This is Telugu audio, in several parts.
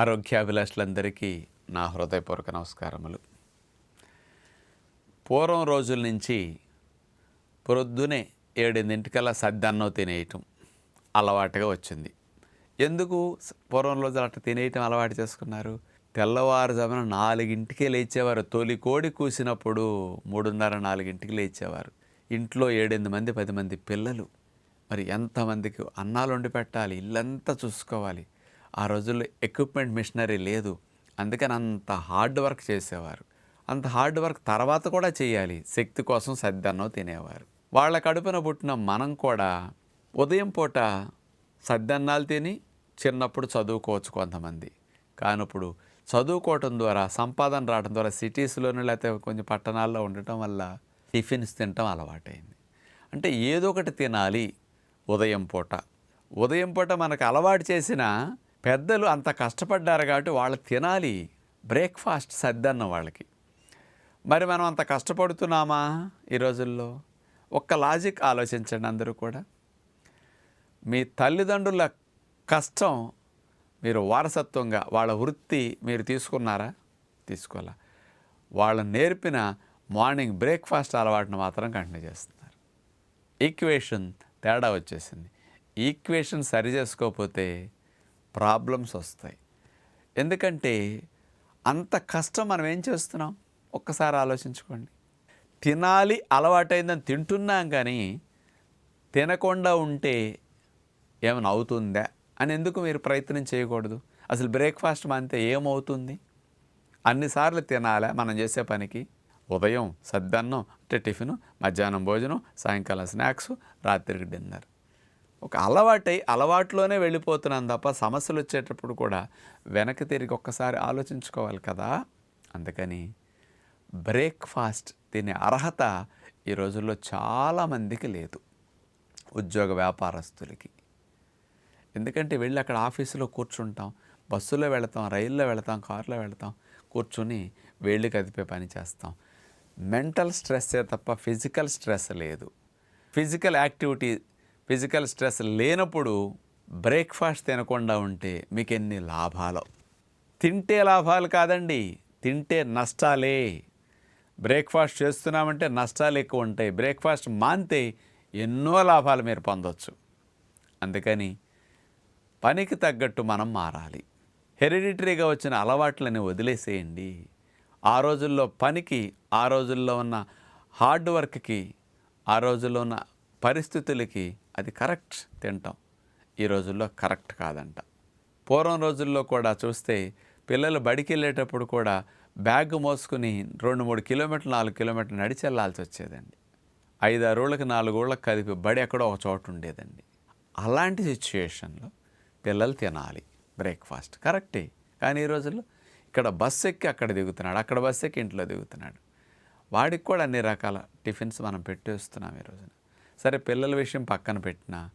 ఆరోగ్యాభిలాషులందరికీ నా హృదయపూర్వక నమస్కారములు. పూర్వం రోజుల నుంచి పొద్దునే ఏడెనింటికల్లా సద్దన్నం తినేయటం అలవాటుగా వచ్చింది. ఎందుకు పూర్వం రోజులు అట్లా తినేయటం అలవాటు చేసుకున్నారు? తెల్లవారుజామున నాలుగింటికే లేచేవారు. తొలి కోడి కూసినప్పుడు మూడున్నర నాలుగింటికి లేచేవారు. ఇంట్లో ఏడెనిమిది మంది పది మంది పిల్లలు. మరి ఎంతమందికి అన్నాలు వండి పెట్టాలి? ఇల్లంతా చూసుకోవాలి. ఆ రోజుల్లో ఎక్విప్మెంట్ మిషనరీ లేదు. అందుకని అంత హార్డ్ వర్క్ చేసేవారు. అంత హార్డ్ వర్క్ తర్వాత కూడా చేయాలి. శక్తి కోసం సద్దన్నం తినేవారు. వాళ్ళ కడుపున పుట్టిన మనం కూడా ఉదయం పూట సద్దన్నాలు తిని చిన్నప్పుడు చదువుకోవచ్చు కొంతమంది. కానీ ఇప్పుడు చదువుకోవటం ద్వారా సంపాదన రావడం ద్వారా సిటీస్లోనే లేకపోతే కొంచెం పట్టణాల్లో ఉండటం వల్ల టిఫిన్స్ తినటం అలవాటైంది. అంటే ఏదో ఒకటి తినాలి ఉదయం పూట. ఉదయం పూట మనకు అలవాటు చేసిన పెద్దలు అంత కష్టపడ్డారు కాబట్టి వాళ్ళు తినాలి. బ్రేక్ఫాస్ట్ సర్దన్న వాళ్ళకి. మరి మనం అంత కష్టపడుతున్నామా ఈ రోజుల్లో? ఒక్క లాజిక్ ఆలోచించండి అందరూ కూడా. మీ తల్లిదండ్రుల కష్టం మీరు వారసత్వంగా వాళ్ళ వృత్తి మీరు తీసుకున్నారా? తీసుకోవాలా. వాళ్ళు నేర్పిన మార్నింగ్ బ్రేక్ఫాస్ట్ అలవాటును మాత్రం కంటిన్యూ చేస్తున్నారు. ఈక్వేషన్ తేడా వచ్చేసింది. ఈక్వేషన్ సరి చేసుకోకపోతే ప్రాబ్లమ్స్ వస్తాయి. ఎందుకంటే అంత కష్టం మనం ఏం చేస్తున్నాం? ఒక్కసారి ఆలోచించుకోండి. తినాలి అలవాటైందని తింటున్నాం కానీ తినకుండా ఉంటే ఏమైనా అవుతుందా? అని ఎందుకు మీరు ప్రయత్నం చేయకూడదు? అసలు బ్రేక్ఫాస్ట్ మానితే ఏమవుతుంది? అన్నిసార్లు తినాలా మనం చేసే పనికి? ఉదయం సద్దన్నం అంటే టిఫిన్ మధ్యాహ్నం భోజనం సాయంకాలం స్నాక్స్ రాత్రికి డిన్నర్. ఒక అలవాటై అలవాట్లోనే వెళ్ళిపోతున్నాను తప్ప సమస్యలు వచ్చేటప్పుడు కూడా వెనక్కి తిరిగి ఒక్కసారి ఆలోచించుకోవాలి కదా. అందుకని బ్రేక్ఫాస్ట్ తినే అర్హత ఈ రోజుల్లో చాలామందికి లేదు ఉద్యోగ వ్యాపారస్తులకి. ఎందుకంటే వెళ్ళి అక్కడ ఆఫీసులో కూర్చుంటాం బస్సులో వెళతాం రైల్లో వెళతాం కారులో వెళతాం కూర్చుని వేళ్ళు కదిపే పని చేస్తాం. మెంటల్ స్ట్రెస్సే తప్ప ఫిజికల్ స్ట్రెస్ లేదు. ఫిజికల్ యాక్టివిటీ ఫిజికల్ స్ట్రెస్ లేనప్పుడు బ్రేక్ఫాస్ట్ తినకుండా ఉంటే మీకు ఎన్ని లాభాలు? తింటే లాభాలు కాదండి తింటే నష్టాలే. బ్రేక్ఫాస్ట్ చేస్తున్నామంటే నష్టాలు ఎక్కువ ఉంటాయి. బ్రేక్ఫాస్ట్ మానితే ఎన్నో లాభాలు మీరు పొందొచ్చు. అందుకని పనికి తగ్గట్టు మనం మారాలి. హెరిడిటరీగా వచ్చిన అలవాట్లని వదిలేసేయండి. ఆ రోజుల్లో పనికి ఆ రోజుల్లో ఉన్న హార్డ్ వర్క్కి ఆ రోజుల్లో ఉన్న పరిస్థితులకి అది కరెక్ట్ తింటాం. ఈ రోజుల్లో కరెక్ట్ కాదంట. పూర్వం రోజుల్లో కూడా చూస్తే పిల్లలు బడికి వెళ్ళేటప్పుడు కూడా బ్యాగ్ మోసుకుని రెండు మూడు కిలోమీటర్లు నాలుగు కిలోమీటర్లు నడిచి వెళ్ళాల్సి వచ్చేదండి. ఐదు ఆరు ఊళ్ళకి నాలుగు ఊళ్ళకి కదిపి బడి ఎక్కడో ఒక చోట ఉండేదండి. అలాంటి సిచ్యుయేషన్లో పిల్లలు తినాలి. బ్రేక్ఫాస్ట్ కరెక్టే. కానీ ఈ రోజుల్లో ఇక్కడ బస్సు ఎక్కి అక్కడ దిగుతున్నాడు అక్కడ బస్సు ఎక్కి ఇంట్లో దిగుతున్నాడు. వాడికి కూడా అన్ని రకాల టిఫిన్స్ మనం పెట్టేస్తున్నాం ఈ రోజున. సరే పిల్లల విషయం పక్కన పెట్టినా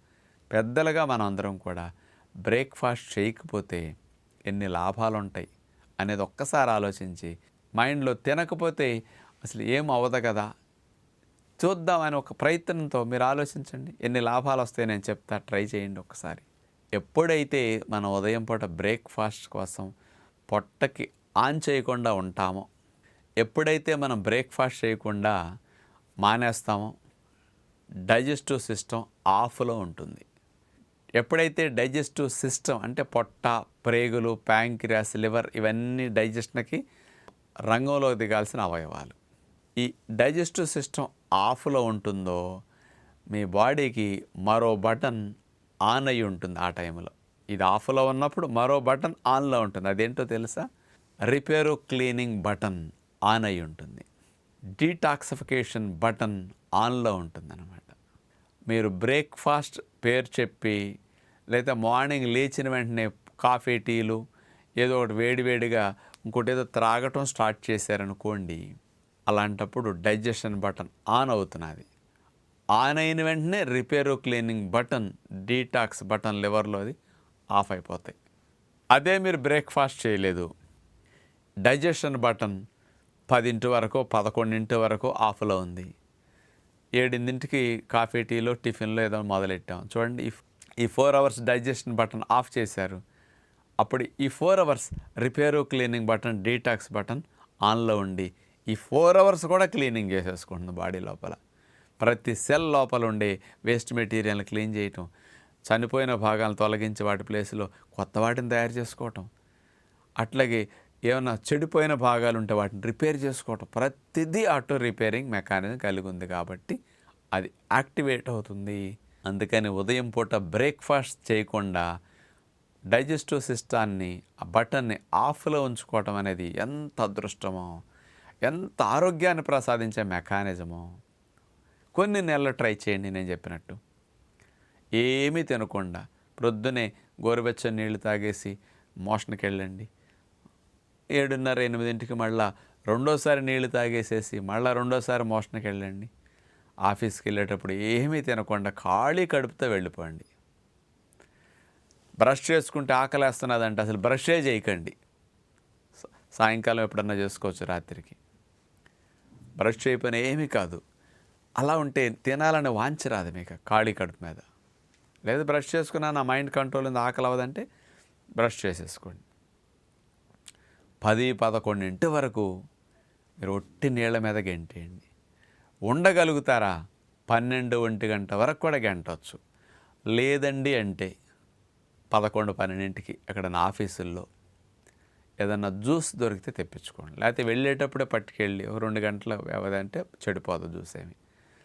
పెద్దలుగా మనం అందరం కూడా బ్రేక్ఫాస్ట్ చేయకపోతే ఎన్ని లాభాలు ఉంటాయి అనేది ఒక్కసారి ఆలోచించి మైండ్లో తినకపోతే అసలు ఏం అవ్వదు కదా? చూద్దామని ఒక ప్రయత్నంతో మీరు ఆలోచించండి. ఎన్ని లాభాలు వస్తాయి నేను చెప్తా ట్రై చేయండి ఒకసారి ఎప్పుడైతే మనం ఉదయం పూట బ్రేక్ఫాస్ట్ కోసం పొట్టకి ఆన్ చేయకుండా ఉంటామో ఎప్పుడైతే మనం బ్రేక్ఫాస్ట్ చేయకుండా మానేస్తామో డైజెస్టివ్ సిస్టమ్ ఆఫ్లో ఉంటుంది. ఎప్పుడైతే డైజెస్టివ్ సిస్టమ్ అంటే పొట్ట ప్రేగులు ప్యాంక్రియాస్ లివర్ ఇవన్నీ డైజెషన్కి రంగంలో దిగాల్సిన అవయవాలు. ఈ డైజెస్టివ్ సిస్టమ్ ఆఫ్లో ఉంటుందో మీ బాడీకి మరో బటన్ ఆన్ అయి ఉంటుంది ఆ టైంలో. ఇది ఆఫ్లో ఉన్నప్పుడు మరో బటన్ ఆన్లో ఉంటుంది. అదేంటో తెలుసా? రిపేరు క్లీనింగ్ బటన్ ఆన్ అయి ఉంటుంది. డీటాక్సిఫికేషన్ బటన్ ఆన్లో ఉంటుంది అనమాట మీరు బ్రేక్ఫాస్ట్ పేరు చెప్పి లేదా మార్నింగ్ లేచిన వెంటనే కాఫీ టీలు ఏదో ఒకటి వేడివేడిగా ఇంకోటి ఏదో త్రాగటం స్టార్ట్ చేశారనుకోండి అలాంటప్పుడు డైజెషన్ బటన్ ఆన్ అవుతున్నది. ఆన్ అయిన వెంటనే repair cleaning button detox button లివర్లో అది ఆఫ్ అయిపోతాయి. అదే మీరు బ్రేక్ఫాస్ట్ చేయలేదు. డైజెషన్ బటన్ పదింటి వరకు పదకొండింటి వరకు ఆఫ్లో ఉంది. ఏడింటికి కాఫీ టీలో టిఫిన్లో ఏదో మొదలెట్టాం. చూడండి ఈ ఈ four hours digestion button off చేశారు. అప్పుడు ఈ four hours repair cleaning button detox button ఆన్లో ఉండి ఈ ఫోర్ అవర్స్ కూడా క్లీనింగ్ చేసేసుకుంటుంది బాడీ లోపల. ప్రతి సెల్ లోపల ఉండే వేస్ట్ మెటీరియల్ని క్లీన్ చేయటం చనిపోయిన భాగాలను తొలగించి వాటి ప్లేస్లో కొత్త వాటిని తయారు చేసుకోవటం అట్లాగే ఏమైనా చెడిపోయిన భాగాలు ఉంటే వాటిని రిపేర్ చేసుకోవటం ప్రతిదీ ఆటో రిపేరింగ్ మెకానిజం కలిగి ఉంది కాబట్టి అది యాక్టివేట్ అవుతుంది. అందుకని ఉదయం పూట బ్రేక్ఫాస్ట్ చేయకుండా డైజెస్టివ్ సిస్టాన్ని ఆ బటన్ని ఆఫ్లో ఉంచుకోవటం అనేది ఎంత అదృష్టమో ఎంత ఆరోగ్యాన్ని ప్రసాదించే మెకానిజమో. కొన్ని నెలలు ట్రై చేయండి నేను చెప్పినట్టు. ఏమీ తినకుండా ప్రొద్దునే గోరువెచ్చని నీళ్ళు తాగేసి మోషన్కి వెళ్ళండి ఏడున్నర ఎనిమిదింటికి మళ్ళా రెండోసారి నీళ్ళు తాగేసేసి మళ్ళీ రెండోసారి మోషన్కి వెళ్ళండి ఆఫీస్కి వెళ్ళేటప్పుడు ఏమీ తినకుండా ఖాళీ కడుపుతో వెళ్ళిపోండి. బ్రష్ చేసుకుంటే ఆకలేస్తున్నదంటే అసలు బ్రషే చేయకండి. సాయంకాలం ఎప్పుడన్నా చేసుకోవచ్చు రాత్రికి. బ్రష్ చేయకపోయినా ఏమీ కాదు. అలా ఉంటే తినాలని వాంఛ రాదు మీకు ఖాళీ కడుపు మీద. లేదు బ్రష్ చేసుకున్నా నా మైండ్ కంట్రోల్ ఉంది ఆకలి అవ్వదంటే బ్రష్ చేసేసుకోండి. పది పదకొండింటి వరకు మీరు ఒట్టి నీళ్ళ మీద గెంటేయండి. ఉండగలుగుతారా? పన్నెండు ఒంటి గంట వరకు కూడా గంటవచ్చు లేదండి అంటే పదకొండు పన్నెండింటికి ఎక్కడ నా ఆఫీసుల్లో ఏదన్నా జ్యూస్ దొరికితే తెప్పించుకోండి. లేకపోతే వెళ్ళేటప్పుడే పట్టుకెళ్ళి రెండు గంటల వ్యవధి అంటే చెడిపోదు జ్యూస్ ఏమి.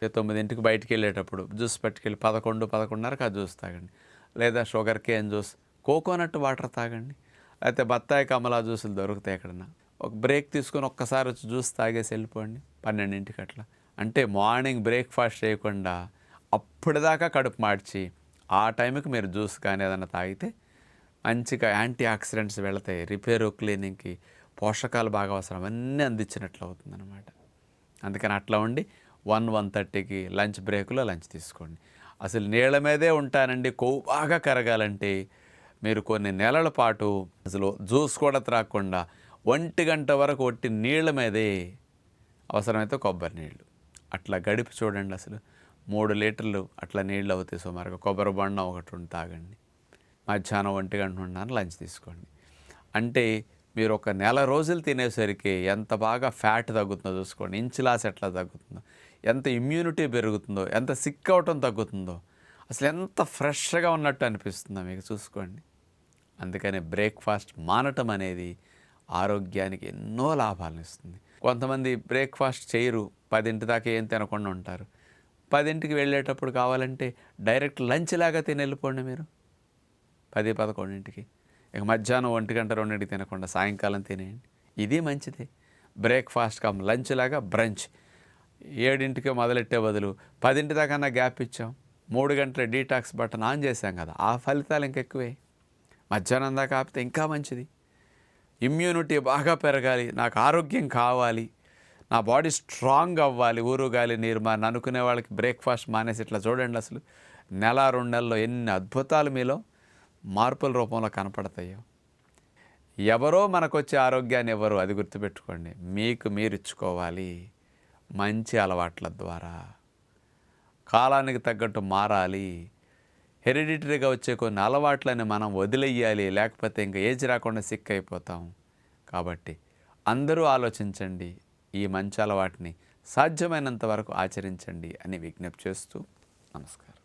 తొమ్మిదింటికి బయటికి వెళ్ళేటప్పుడు జ్యూస్ పట్టుకెళ్ళి పదకొండు పదకొండున్నరకు ఆ జ్యూస్ తాగండి. లేదా sugar cane juice coconut water తాగండి. లేకపోతే బత్తాయి కమలా జ్యూసులు దొరుకుతాయి ఎక్కడన్నా ఒక బ్రేక్ తీసుకొని ఒక్కసారి వచ్చి జ్యూస్ తాగేసి వెళ్ళిపోండి. పన్నెండింటికి అట్లా అంటే మార్నింగ్ బ్రేక్ఫాస్ట్ చేయకుండా అప్పటిదాకా కడుపు మార్చి ఆ టైంకి మీరు జ్యూస్ కానీ ఏదైనా తాగితే మంచిగా యాంటీ ఆక్సిడెంట్స్ వెళతాయి. రిపేరు క్లీనింగ్కి పోషకాలు బాగా అవసరం. అన్నీ అందించినట్లు అవుతుంది అనమాట అందుకని అట్లా ఉండి వన్ వన్ థర్టీకి లంచ్ బ్రేక్లో లంచ్ తీసుకోండి. అసలు నీళ్ళ మీదే ఉంటానండి. కొవ్వు బాగా కరగాలంటే మీరు కొన్ని నెలల పాటు అసలు జ్యూస్ కూడా త్రాగకుండా ఒంటి గంట వరకు ఒట్టి నీళ్ళ మీదే అవసరమైతే కొబ్బరి నీళ్ళు. అట్లా గడిపి చూడండి అసలు. మూడు లీటర్లు అట్లా నీళ్ళు అవుతాయి సుమారుగా. కొబ్బరి బొండం ఒకటి ఉండి తాగండి. మధ్యాహ్నం ఒంటి గంట ఉన్నాను లంచ్ తీసుకోండి. అంటే మీరు ఒక నెల రోజులు తినేసరికి ఎంత బాగా ఫ్యాట్ తగ్గుతుందో చూసుకోండి. ఇంచు లాస్ ఎట్లా తగ్గుతుందో ఎంత ఇమ్యూనిటీ పెరుగుతుందో ఎంత సిక్ అవటం తగ్గుతుందో. అసలు ఎంత ఫ్రెష్గా ఉన్నట్టు అనిపిస్తుందో మీకు చూసుకోండి. అందుకని బ్రేక్ఫాస్ట్ మానటం అనేది ఆరోగ్యానికి ఎన్నో లాభాలను ఇస్తుంది. కొంతమంది బ్రేక్ఫాస్ట్ చేయరు పదింటి దాకా ఏం తినకుండా ఉంటారు. పదింటికి వెళ్ళేటప్పుడు కావాలంటే డైరెక్ట్ లంచ్ లాగా తిని వెళ్ళిపోండి మీరు. పది పదకొండింటికి. ఇక మధ్యాహ్నం ఒంటి గంట రెండింటికి తినకుండా సాయంకాలం తినేయండి. ఇది మంచిది. బ్రేక్ఫాస్ట్ కమ్ లంచ్ లాగా బ్రంచ్. ఏడింటికి మొదలెట్టే బదులు పదింటి దాకా గ్యాప్ ఇచ్చాం. మూడు గంటల డీటాక్స్ బటన్ ఆన్ చేశాం కదా ఆ ఫలితాలు ఇంకెక్కువే మధ్యాహ్నం దాకా ఆపితే ఇంకా మంచిది. ఇమ్యూనిటీ బాగా పెరగాలి నాకు ఆరోగ్యం కావాలి. నా బాడీ స్ట్రాంగ్ అవ్వాలి ఊరు గాలి నీరు మా అనుకునే వాళ్ళకి బ్రేక్ఫాస్ట్ మానేసి ఇట్లా చూడండి అసలు. నెల రెండు నెలల్లో ఎన్ని అద్భుతాలు మీలో మార్పుల రూపంలో కనపడతాయో. ఎవరో మనకొచ్చే ఆరోగ్యాన్ని ఎవరు అది గుర్తుపెట్టుకోండి. మీకు మీరు ఇచ్చుకోవాలి మంచి అలవాట్ల ద్వారా. కాలానికి తగ్గట్టు మారాలి. హెరిడిటరీగా వచ్చే కొన్ని అలవాట్లని మనం వదిలేయాలి. లేకపోతే ఇంకా ఏజ్ రాకుండా సిక్ అయిపోతాం. కాబట్టి అందరూ ఆలోచించండి. ఈ మంచి అలవాటిని సాధ్యమైనంత వరకు ఆచరించండి అని విజ్ఞప్తి చేస్తూ నమస్కారం.